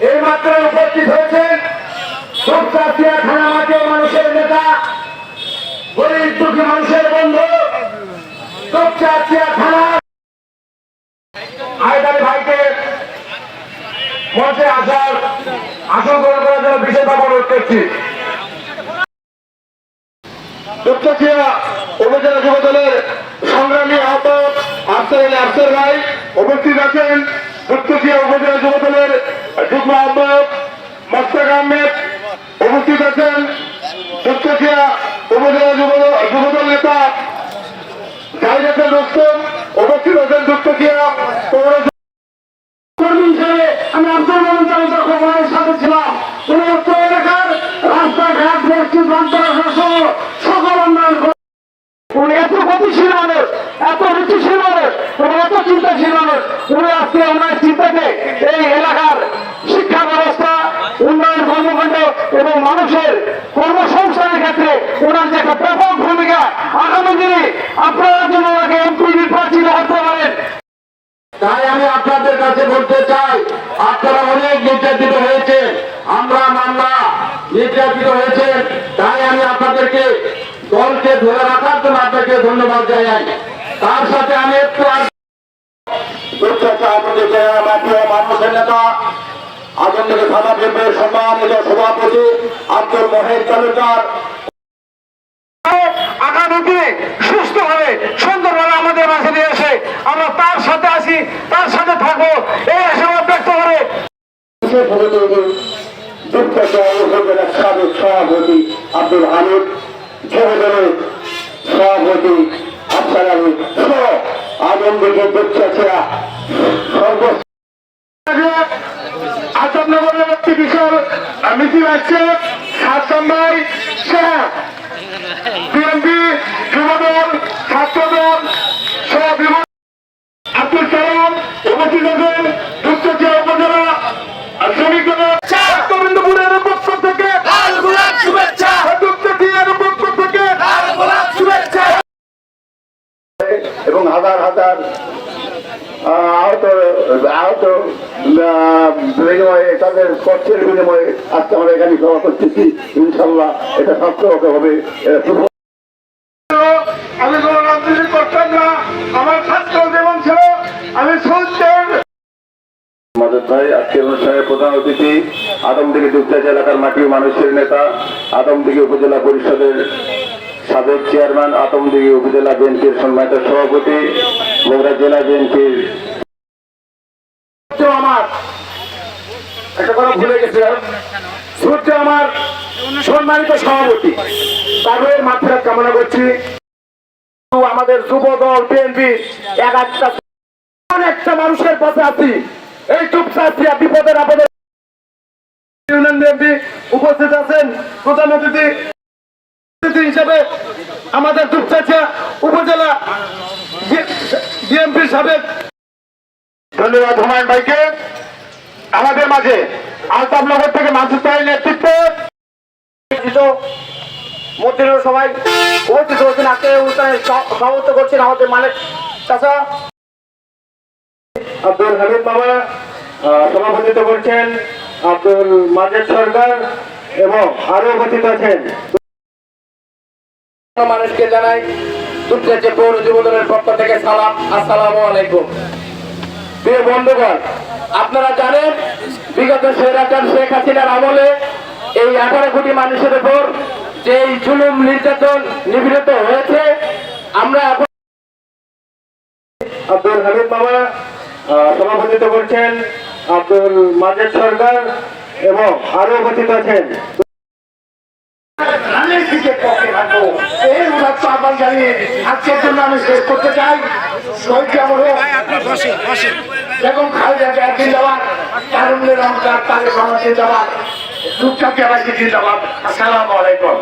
এই মাত্র উপস্থিত হয়েছেন মানুষের নেতা আসার আসন গ্রহণ করার জন্য বিশেষভাবে উপজেলা যুব দলের সংগ্রামী আহ্বায়ক আফসার আলী আফসার ভাই উপস্থিত আছেন। দুপচাচিয়া উপজেলা যুব দলের যুগ্ম আহ্বায়ক মাস্তাক আহমেদ উপস্থিত আছেন। দুপচাচিয়া উপজেলা যুব যুবদল নেতা জাহিদ আমি আব্দুল মোহাম্মদ সাথে ছিলাম গতিশীল মানুষ, এত রুচিশীল মানুষ, এবং এত চিন্তাশীল মানুষ। উনি আজকে ওনার চিন্তাকে এই এলাকার শিক্ষা ব্যবস্থা, উন্নয়ন কর্মকাণ্ড এবং মানুষের কর্মসংস্থানের ক্ষেত্রে ওনার যে একটা ব্যাপক ভূমিকা, আগামী দিনে আপনারা যেন ওনাকে এমপি নির্বাচিত করতে পারেন। তাই আমি আপনাদের কাছে বলতে চাই, আপনারা অনেক নির্যাতিত হয়েছে আমরা মামলা নির্যাতিত হয়েছে তাই আমি আপনাদেরকে দলকে ধরে রাখার জন্য আপনাকে ধন্যবাদ জানাই। তার সাথে আমি একটু মানুষের নেতা সম্মানিত সভাপতি আব্দুল আগামী দিনে সুন্দরভাবে আমাদের মাঝে নিয়ে এসে আমরা তার সাথে আছি তার সাথে থাকব এই আশাবাদ ব্যক্ত করে। সভাপতি আব্দুল হামিদ। যুবদলের সভাপতি আফসার আলী সহ আনন্দকে দুঃখাছিয়া সর্ব আজমনগরের একটি বিশাল মিছিল আসছে। সাত নম্বর এবং হাজার হাজার আহত আহত বিনিময়ে তাদের কষ্টের বিনিময়ে আজকে আমরা এখানে সভা করতেছি ইনশাল্লাহ এটা সার্থক হবে এটা শুভ আমি কোন রাজনীতি করতাম না আমার ছাত্র জীবন ছিল আমি শুনতেন মদত ভাই আজকের অনুষ্ঠানের প্রধান অতিথি আদমদিঘি দুপচাচ এলাকার মাটি মানুষের নেতা আদমদিঘি উপজেলা পরিষদের সাবেক চেয়ারম্যান আদমদিঘি উপজেলা বিএনপির সম্মানিত সভাপতি, বগুড়া জেলা বিএনপির। আমার। করছি। আমাদের এক একটা মানুষের আছি। বিপদের উপস্থিত আছেন। প্রধান অতিথি হিসেবে আমাদের দুপচাচিয়া উপজেলা বিএনপির সাবেক ধন্যবাদ হুমায়ুন ভাইকে। আমাদের মাঝে আলতাফনগর থেকে নেতৃত্বে। মন্ত্রীরা সবাই উপস্থিত হচ্ছেন আজকে অনুষ্ঠানে করছেন আমাদের মালিক চাষা আব্দুল হামিদ মামা সভাপতিত্ব করছেন আব্দুল মাজেদ সরকার এবং আরও উপস্থিত আছেন। মানুষকে জানাই দুর্গের পৌর যুবদলের পক্ষ থেকে সালাম, আসসালামু আলাইকুম। প্রিয় বন্ধুগণ, আপনারা জানেন, বিগত স্বৈরাচার শেখ হাসিনার আমলে এই আঠারো কোটি মানুষের উপর যে জুলুম নির্যাতন নিপীড়িত হয়েছে, আমরা এখন আব্দুল হামিদ মামা সভাপতিত্ব করছেন আব্দুল মাজেদ সরকার এবং আরও উপস্থিত আছেন। রানের দিকে পক্ষে থাকব আহ্বান জানিয়ে আজকের জন্য আমি শেষ করতে চাই। শহীদ জামর বেগম খালেদা জিয়া জিন্দাবাদ তারুণ্যের অঙ্কার তাদের সমাজে জিন্দাবাদ দুঃখ জিন্দাবাদ আসসালামু আলাইকুম।